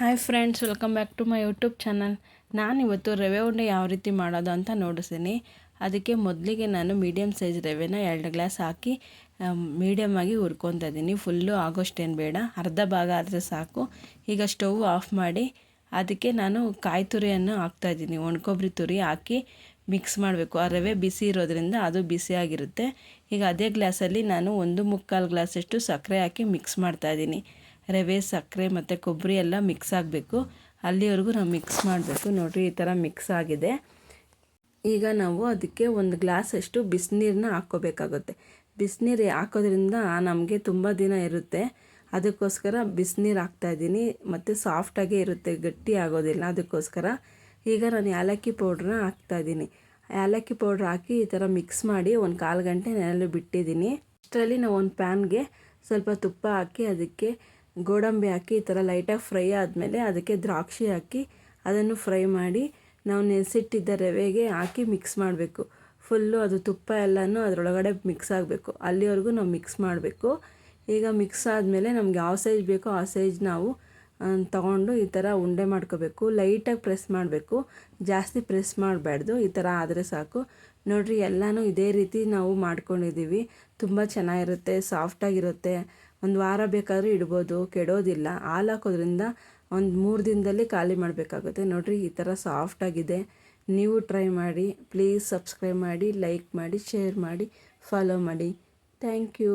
Hi friends welcome back to my YouTube channel ನಾನಿವತ್ತು ರವೆ ಉಂಡೆ ಯಾವ ರೀತಿ ಮಾಡೋದು ಅಂತ ನೋಡಿಸ್ತೀನಿ. ಅದಕ್ಕೆ ಮೊದಲಿಗೆ ನಾನು ಮೀಡಿಯಮ್ ಸೈಜ್ ರವೆನ ಎರಡು ಗ್ಲಾಸ್ ಹಾಕಿ ಮೀಡಿಯಮ್ ಆಗಿ ಹುರ್ಕೊತಾ ಇದ್ದೀನಿ. ಫುಲ್ಲು ಆಗೋಷ್ಟೇನು ಬೇಡ. ಅರ್ಧ ಭಾಗ ಆದರೆ ಸಾಕು. ಈಗ ಸ್ಟವ್ ಆಫ್ ಮಾಡಿ, ಅದಕ್ಕೆ ನಾನು ಕಾಯಿ ತುರಿಯನ್ನು ಹಾಕ್ತಾಯಿದ್ದೀನಿ ಒಣಕೊಬ್ಬರಿ ತುರಿ ಹಾಕಿ ಮಿಕ್ಸ್ ಮಾಡಬೇಕು. ಆ ರವೆ ಬಿಸಿ ಇರೋದ್ರಿಂದ ಅದು ಬಿಸಿಯಾಗಿರುತ್ತೆ ಈಗ ಅದೇ ಗ್ಲಾಸಲ್ಲಿ ನಾನು ಒಂದು ಮುಕ್ಕಾಲು ಗ್ಲಾಸಷ್ಟು ಸಕ್ಕರೆ ಹಾಕಿ ಮಿಕ್ಸ್ ಮಾಡ್ತಾಯಿದ್ದೀನಿ ರವೆ, ಸಕ್ಕರೆ ಮತ್ತು ಕೊಬ್ಬರಿ ಎಲ್ಲ ಮಿಕ್ಸ್ ಆಗಬೇಕು. ಅಲ್ಲಿವರೆಗೂ ನಾವು ಮಿಕ್ಸ್ ಮಾಡಬೇಕು. ನೋಡಿರಿ, ಈ ಥರ ಮಿಕ್ಸ್ ಆಗಿದೆ. ಈಗ ನಾವು ಅದಕ್ಕೆ ಒಂದು ಗ್ಲಾಸಷ್ಟು ಬಿಸಿನೀರನ್ನ ಹಾಕ್ಕೋಬೇಕಾಗುತ್ತೆ. ಬಿಸಿನೀರು ಹಾಕೋದ್ರಿಂದ ನಮಗೆ ತುಂಬ ದಿನ ಇರುತ್ತೆ. ಅದಕ್ಕೋಸ್ಕರ ಬಿಸಿನೀರು ಹಾಕ್ತಾಯಿದ್ದೀನಿ ಮತ್ತು ಸಾಫ್ಟಾಗೇ ಇರುತ್ತೆ, ಗಟ್ಟಿ ಆಗೋದಿಲ್ಲ. ಅದಕ್ಕೋಸ್ಕರ ಈಗ ನಾನು ಏಲಕ್ಕಿ ಪೌಡ್ರನ್ನ ಹಾಕ್ತಾಯಿದ್ದೀನಿ ಏಲಕ್ಕಿ ಪೌಡ್ರ್ ಹಾಕಿ ಈ ಥರ ಮಿಕ್ಸ್ ಮಾಡಿ ಒಂದು ಕಾಲು ಗಂಟೆ ನೆನಲು ಬಿಟ್ಟಿದ್ದೀನಿ. ಅಷ್ಟರಲ್ಲಿ ನಾವು ಒಂದು ಪ್ಯಾನ್ಗೆ ಸ್ವಲ್ಪ ತುಪ್ಪ ಹಾಕಿ ಅದಕ್ಕೆ ಗೋಡಂಬಿ ಹಾಕಿ ಈ ಥರ ಲೈಟಾಗಿ ಫ್ರೈ ಆದಮೇಲೆ ಅದಕ್ಕೆ ದ್ರಾಕ್ಷಿ ಹಾಕಿ ಅದನ್ನು ಫ್ರೈ ಮಾಡಿ ನಾವು ನೆನೆಸಿಟ್ಟಿದ್ದ ರವೆಗೆ ಹಾಕಿ ಮಿಕ್ಸ್ ಮಾಡಬೇಕು. ಫುಲ್ಲು ಅದು ತುಪ್ಪ ಎಲ್ಲನೂ ಅದರೊಳಗಡೆ ಮಿಕ್ಸ್ ಆಗಬೇಕು. ಅಲ್ಲಿವರೆಗೂ ನಾವು ಮಿಕ್ಸ್ ಮಾಡಬೇಕು. ಈಗ ಮಿಕ್ಸ್ ಆದಮೇಲೆ ನಮ್ಗೆ ಯಾವ ಸೈಜ್ ಬೇಕೋ ಆ ಸೈಜ್ ನಾವು ತಗೊಂಡು ಈ ಥರ ಉಂಡೆ ಮಾಡ್ಕೋಬೇಕು. ಲೈಟಾಗಿ ಪ್ರೆಸ್ ಮಾಡಬೇಕು. ಜಾಸ್ತಿ ಪ್ರೆಸ್ ಮಾಡಬಾರ್ದು ಈ ಥರ ಆದರೆ ಸಾಕು. ನೋಡಿರಿ, ಎಲ್ಲನೂ ಇದೇ ರೀತಿ ನಾವು ಮಾಡ್ಕೊಂಡಿದ್ದೀವಿ. ತುಂಬ ಚೆನ್ನಾಗಿರುತ್ತೆ ಸಾಫ್ಟಾಗಿರುತ್ತೆ ಒಂದು ವಾರ ಬೇಕಾದರೂ ಇಡ್ಬೋದು, ಕೆಡೋದಿಲ್ಲ. ಹಾಲು ಹಾಕೋದ್ರಿಂದ ಒಂದು ಮೂರು ದಿನದಲ್ಲಿ ಖಾಲಿ ಮಾಡಬೇಕಾಗುತ್ತೆ. ನೋಡಿರಿ, ಈ ಥರ ಸಾಫ್ಟಾಗಿದೆ ನೀವು ಟ್ರೈ ಮಾಡಿ ಪ್ಲೀಸ್ ಸಬ್ಸ್ಕ್ರೈಬ್ ಮಾಡಿ ಲೈಕ್ ಮಾಡಿ ಶೇರ್ ಮಾಡಿ ಫಾಲೋ ಮಾಡಿ. Thank you